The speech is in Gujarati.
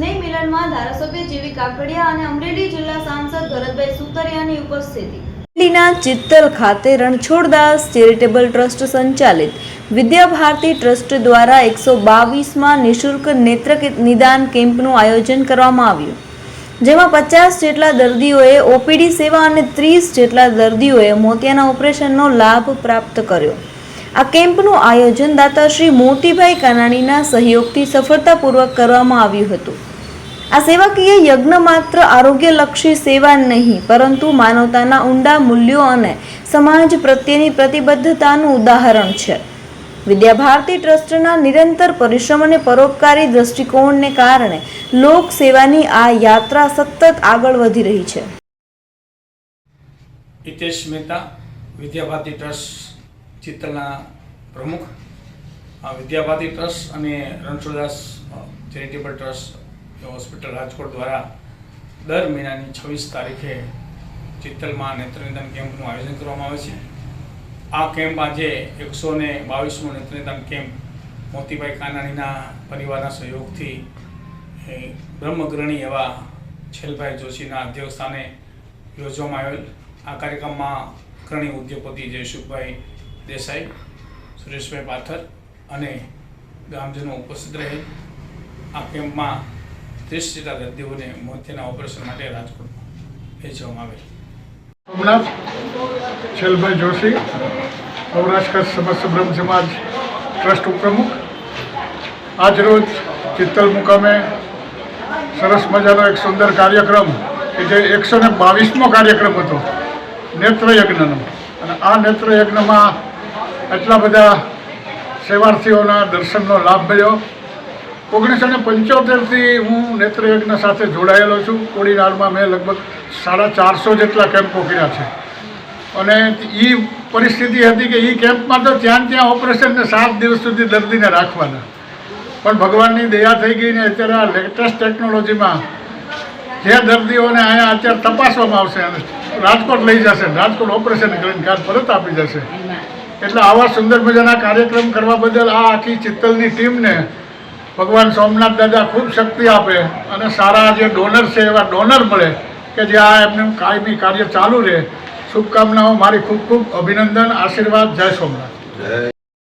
સ્નેહ મિલનમાં ધારાસભ્ય જેવી કાકડિયા અને અમરેલી જિલ્લા સાંસદ ભરતભાઈ સુતરિયાની ઉપસ્થિતિ. અમરેલીના ચિત્તલ ખાતે રણછોડદાસ ચેરિટેબલ ટ્રસ્ટ સંચાલિત વિદ્યાભારતી ટ્રસ્ટ દ્વારા એકસો બાવીસમાં નિઃશુલ્ક નેત્ર નિદાન કેમ્પનું આયોજન કરવામાં આવ્યું. જેમાં પચાસ જેટલા દર્દીઓએ ઓપીડી સેવા અને ત્રીસ જેટલા દર્દીઓએ મોતિયાના ઓપરેશનનો લાભ પ્રાપ્ત કર્યો. આ કેમ્પનું આયોજન દાતા શ્રી મોતીભાઈ કાનાણીના સહયોગથી સફળતાપૂર્વક કરવામાં આવ્યું હતું. આ સેવાકીય યજ્ઞ માત્ર આરોગ્યલક્ષી સેવા નહીં, પરંતુ માનવતાના ઊંડા મૂલ્યો અને સમાજ પ્રત્યેની પ્રતિબદ્ધતાનું ઉદાહરણ છે. વિદ્યાભારતી ટ્રસ્ટના નિરંતર પરિશ્રમ અને પરોપકારી દ્રષ્ટિકોણને કારણે લોક સેવાની આ યાત્રા સતત આગળ વધી રહી છે. હિતેશ મહેતા, વિદ્યાભારતી ટ્રસ્ટ ચિત્તલના પ્રમુખ. વિદ્યાભારતી ટ્રસ્ટ અને Ranchhoddas charitable trust hospital Rajkot દ્વારા દર મહિનાની છવ્વીસ તારીખે ચિત્તલમાં નેત્રનિદાન કેમ્પનું આયોજન કરવામાં આવે છે. આ કેમ્પ આજે એકસો ને બાવીસમો નેત્રનિદાન કેમ્પ મોતીભાઈ કાનાણીના પરિવારના સહયોગથી બ્રહ્મગ્રણી એવા છેલભાઈ જોશીના અધ્યક્ષસ્થાને યોજવામાં આવેલ. આ કાર્યક્રમમાં અગ્રણી ઉદ્યોગપતિ જયસુખભાઈ દેસાઈ, સુરેશભાઈ પાથર અને ગામજનો ઉપસ્થિત રહે. આ કેમ્પમાં ત્રીસ જેટલા દર્દીઓને મોતીના ઓપરેશન માટે રાજકોટમાં ભેજવામાં આવેલ. સોમનાથ, છેલભાઈ જોશી સૌરાષ્ટ્ર સમસ્ત બ્રહ્મ સમાજ ટ્રસ્ટ ઉપપ્રમુખ. આજરોજ ચિત્તલ મુકામે સરસ મજાનો એક સુંદર કાર્યક્રમ કે જે એકસો ને બાવીસમો કાર્યક્રમ હતો, નેત્રયજ્ઞનો. અને આ નેત્રયજ્ઞમાં એટલા બધા સેવાર્થીઓના દર્શનનો લાભ મળ્યો. ઓગણીસો ને પંચોતેરથી હું નેત્રયજ્ઞ સાથે જોડાયેલો છું. કોડીનારમાં મેં લગભગ સાડા ચારસો જેટલા કેમ્પો કર્યા છે. અને એ પરિસ્થિતિ હતી કે એ કેમ્પમાં તો ત્યાં ત્યાં ઓપરેશન ને સાત દિવસ સુધી દર્દીને રાખવાના. પણ ભગવાનની દયા થઈ ગઈ ને અત્યારે આ લેટેસ્ટ ટેકનોલોજીમાં જે દર્દીઓને અહીંયા અત્યારે તપાસવામાં આવશે અને રાજકોટ લઈ જશે રાજકોટ ઓપરેશન કરીને કાર્ડ પરત આપી જશે. એટલે આવા સુંદર મજાના કાર્યક્રમ કરવા બદલ આ આખી ચિત્તલની ટીમને ભગવાન સોમનાથ દાદા ખૂબ શક્તિ આપે અને સારા જે ડોનર છે એવા ડોનર મળે કે જે આ એમનું કાયમી કાર્ય ચાલુ રહે. શુભકામનાઓ, મારી ખૂબ ખૂબ અભિનંદન, આશીર્વાદ, જય સોમનાથ.